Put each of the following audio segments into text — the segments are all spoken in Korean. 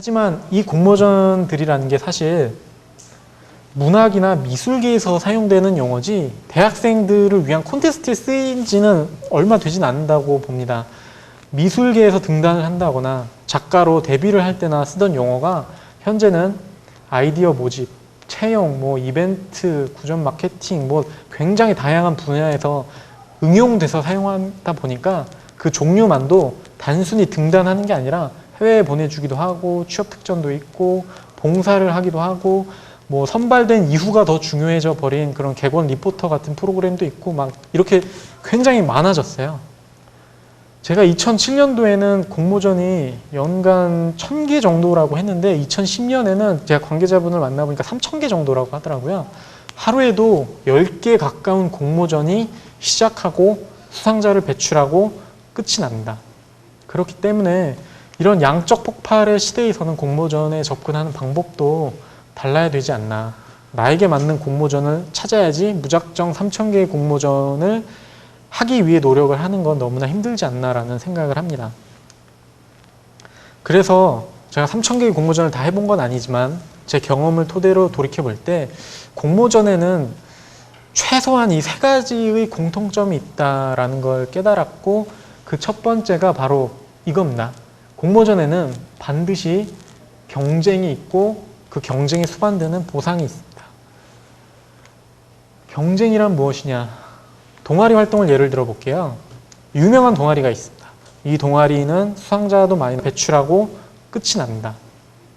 하지만 이 공모전들이라는 게 사실 문학이나 미술계에서 사용되는 용어지 대학생들을 위한 콘테스트에 쓰인지는 얼마 되진 않는다고 봅니다. 미술계에서 등단을 한다거나 작가로 데뷔를 할 때나 쓰던 용어가 현재는 아이디어 모집, 채용, 뭐 이벤트, 구전 마케팅, 뭐 굉장히 다양한 분야에서 응용돼서 사용하다 보니까 그 종류만도 단순히 등단하는 게 아니라 해외에 보내주기도 하고 취업 특전도 있고 봉사를 하기도 하고 뭐 선발된 이후가 더 중요해져 버린 그런 객원 리포터 같은 프로그램도 있고 막 이렇게 굉장히 많아졌어요. 제가 2007년도에는 공모전이 연간 1000개 정도라고 했는데 2010년에는 제가 관계자분을 만나보니까 3000개 정도라고 하더라고요. 하루에도 10개 가까운 공모전이 시작하고 수상자를 배출하고 끝이 납니다. 그렇기 때문에 이런 양적 폭발의 시대에서는 공모전에 접근하는 방법도 달라야 되지 않나. 나에게 맞는 공모전을 찾아야지 무작정 3,000개의 공모전을 하기 위해 노력을 하는 건 너무나 힘들지 않나라는 생각을 합니다. 그래서 제가 3,000개의 공모전을 다 해본 건 아니지만 제 경험을 토대로 돌이켜 볼 때 공모전에는 최소한 이 세 가지의 공통점이 있다라는 걸 깨달았고 그 첫 번째가 바로 이겁니다. 공모전에는 반드시 경쟁이 있고 그 경쟁에 수반되는 보상이 있습니다. 경쟁이란 무엇이냐? 동아리 활동을 예를 들어 볼게요. 유명한 동아리가 있습니다. 이 동아리는 수상자도 많이 배출하고 끝이 납니다.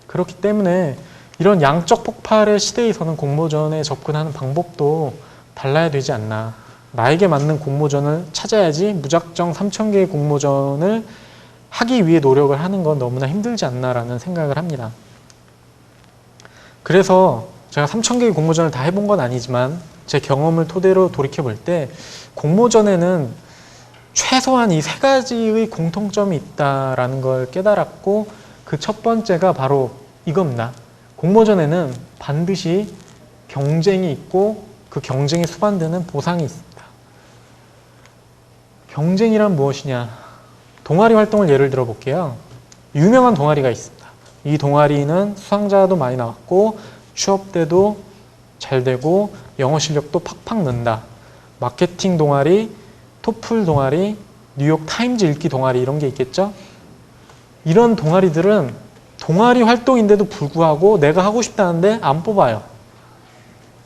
그렇기 때문에 이런 양적 폭발의 시대에서는 공모전에 접근하는 방법도 달라야 되지 않나. 나에게 맞는 공모전을 찾아야지 무작정 3,000개의 공모전을 하기 위해 노력을 하는 건 너무나 힘들지 않나라는 생각을 합니다. 그래서 제가 3,000개의 공모전을 다 해본 건 아니지만 제 경험을 토대로 돌이켜 볼 때 공모전에는 최소한 이 세 가지의 공통점이 있다라는 걸 깨달았고 그 첫 번째가 바로 이겁니다. 공모전에는 반드시 경쟁이 있고 그 경쟁에 수반되는 보상이 있습니다. 경쟁이란 무엇이냐? 동아리 활동을 예를 들어 볼게요. 유명한 동아리가 있습니다. 이 동아리는 수상자도 많이 나왔고 취업 때도 잘 되고 영어 실력도 팍팍 는다. 마케팅 동아리, 토플 동아리, 뉴욕 타임즈 읽기 동아리 이런 게 있겠죠? 이런 동아리들은 동아리 활동인데도 불구하고 내가 하고 싶다는데 안 뽑아요.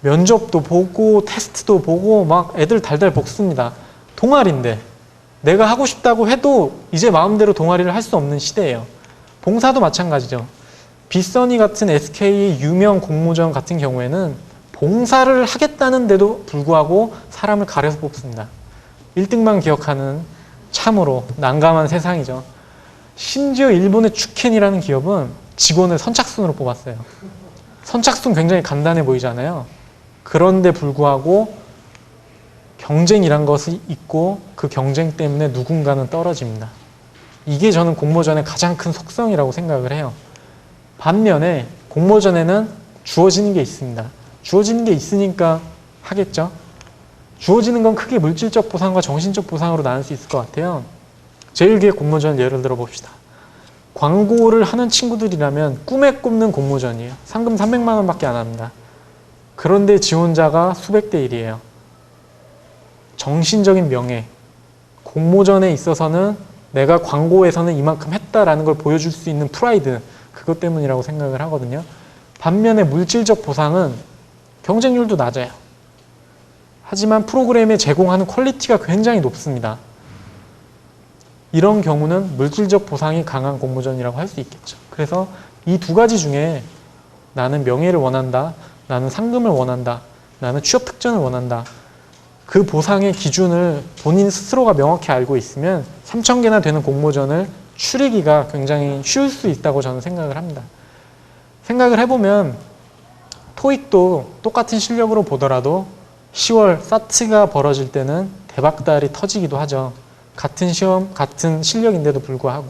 면접도 보고 테스트도 보고 막 애들 달달 볶습니다. 동아리인데 내가 하고 싶다고 해도 이제 마음대로 동아리를 할 수 없는 시대예요. 봉사도 마찬가지죠. 빗선이 같은 SK 유명 공모전 같은 경우에는 봉사를 하겠다는데도 불구하고 사람을 가려서 뽑습니다. 1등만 기억하는 참으로 난감한 세상이죠. 심지어 일본의 주켄이라는 기업은 직원을 선착순으로 뽑았어요. 선착순 굉장히 간단해 보이잖아요. 그런데 불구하고 경쟁이란 것이 있고 그 경쟁 때문에 누군가는 떨어집니다. 이게 저는 공모전의 가장 큰 속성이라고 생각을 해요. 반면에 공모전에는 주어지는 게 있습니다. 주어지는 게 있으니까 하겠죠. 주어지는 건 크게 물질적 보상과 정신적 보상으로 나눌 수 있을 것 같아요. 제일기의 공모전 예를 들어 봅시다. 광고를 하는 친구들이라면 꿈에 꼽는 공모전이에요. 상금 300만 원밖에 안 합니다. 그런데 지원자가 수백 대 1이에요. 정신적인 명예. 공모전에 있어서는 내가 광고에서는 이만큼 했다라는 걸 보여줄 수 있는 프라이드. 그것 때문이라고 생각을 하거든요. 반면에 물질적 보상은 경쟁률도 낮아요. 하지만 프로그램에 제공하는 퀄리티가 굉장히 높습니다. 이런 경우는 물질적 보상이 강한 공모전이라고 할 수 있겠죠. 그래서 이 두 가지 중에 나는 명예를 원한다, 나는 상금을 원한다, 나는 취업 특전을 원한다. 그 보상의 기준을 본인 스스로가 명확히 알고 있으면 3,000개나 되는 공모전을 추리기가 굉장히 쉬울 수 있다고 저는 생각을 합니다. 생각을 해보면 토익도 똑같은 실력으로 보더라도 10월 사트가 벌어질 때는 대박달이 터지기도 하죠. 같은 시험, 같은 실력인데도 불구하고.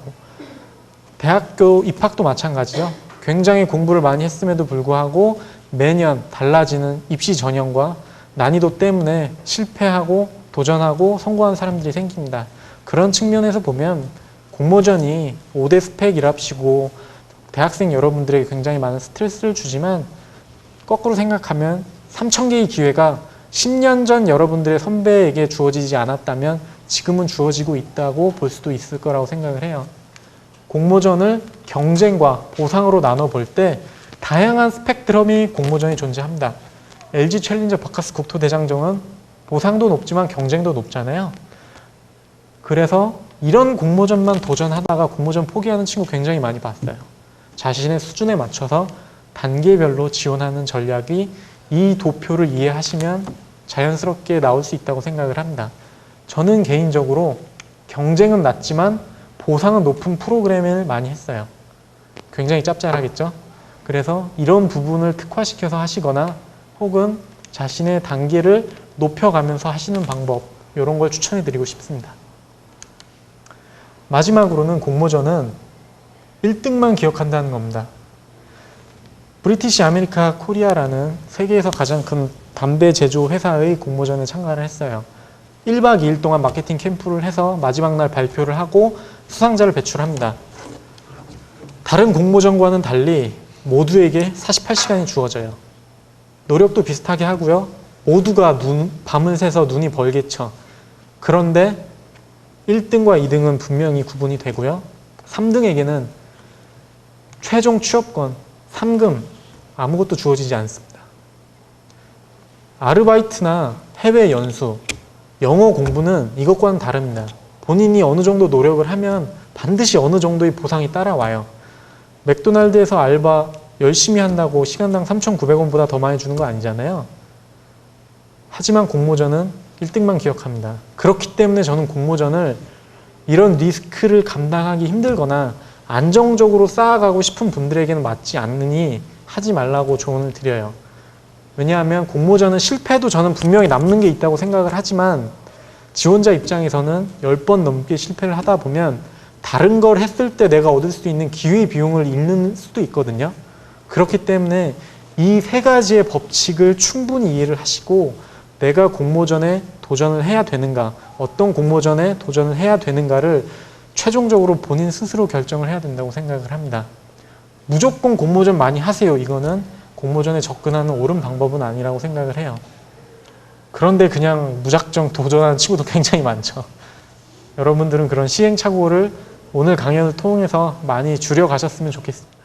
대학교 입학도 마찬가지죠. 굉장히 공부를 많이 했음에도 불구하고 매년 달라지는 입시 전형과 난이도 때문에 실패하고 도전하고 성공한 사람들이 생깁니다. 그런 측면에서 보면 공모전이 5대 스펙이랍시고 대학생 여러분들에게 굉장히 많은 스트레스를 주지만 거꾸로 생각하면 3천 개의 기회가 10년 전 여러분들의 선배에게 주어지지 않았다면 지금은 주어지고 있다고 볼 수도 있을 거라고 생각을 해요. 공모전을 경쟁과 보상으로 나눠 볼 때 다양한 스펙트럼이 공모전이 존재합니다. LG 챌린저 바카스 국토대장정은 보상도 높지만 경쟁도 높잖아요. 그래서 이런 공모전만 도전하다가 공모전 포기하는 친구 굉장히 많이 봤어요. 자신의 수준에 맞춰서 단계별로 지원하는 전략이 이 도표를 이해하시면 자연스럽게 나올 수 있다고 생각을 합니다. 저는 개인적으로 경쟁은 낮지만 보상은 높은 프로그램을 많이 했어요. 굉장히 짭짤하겠죠? 그래서 이런 부분을 특화시켜서 하시거나 혹은 자신의 단계를 높여가면서 하시는 방법, 이런 걸 추천해 드리고 싶습니다. 마지막으로는 공모전은 1등만 기억한다는 겁니다. 브리티시 아메리카 코리아라는 세계에서 가장 큰 담배 제조 회사의 공모전에 참가를 했어요. 1박 2일 동안 마케팅 캠프를 해서 마지막 날 발표를 하고 수상자를 배출합니다. 다른 공모전과는 달리 모두에게 48시간이 주어져요. 노력도 비슷하게 하고요. 모두가 눈, 밤을 새서 눈이 벌겠죠. 그런데 1등과 2등은 분명히 구분이 되고요. 3등에게는 최종 취업권, 상금, 아무것도 주어지지 않습니다. 아르바이트나 해외 연수, 영어 공부는 이것과는 다릅니다. 본인이 어느 정도 노력을 하면 반드시 어느 정도의 보상이 따라와요. 맥도날드에서 알바 열심히 한다고 시간당 3,900원보다 더 많이 주는 거 아니잖아요. 하지만 공모전은 1등만 기억합니다. 그렇기 때문에 저는 공모전을 이런 리스크를 감당하기 힘들거나 안정적으로 쌓아가고 싶은 분들에게는 맞지 않으니 하지 말라고 조언을 드려요. 왜냐하면 공모전은 실패도 저는 분명히 남는 게 있다고 생각을 하지만 지원자 입장에서는 10번 넘게 실패를 하다 보면 다른 걸 했을 때 내가 얻을 수 있는 기회 비용을 잃는 수도 있거든요. 그렇기 때문에 이 세 가지의 법칙을 충분히 이해를 하시고 내가 공모전에 도전을 해야 되는가, 어떤 공모전에 도전을 해야 되는가를 최종적으로 본인 스스로 결정을 해야 된다고 생각을 합니다. 무조건 공모전 많이 하세요. 이거는 공모전에 접근하는 옳은 방법은 아니라고 생각을 해요. 그런데 그냥 무작정 도전하는 친구도 굉장히 많죠. 여러분들은 그런 시행착오를 오늘 강연을 통해서 많이 줄여 가셨으면 좋겠습니다.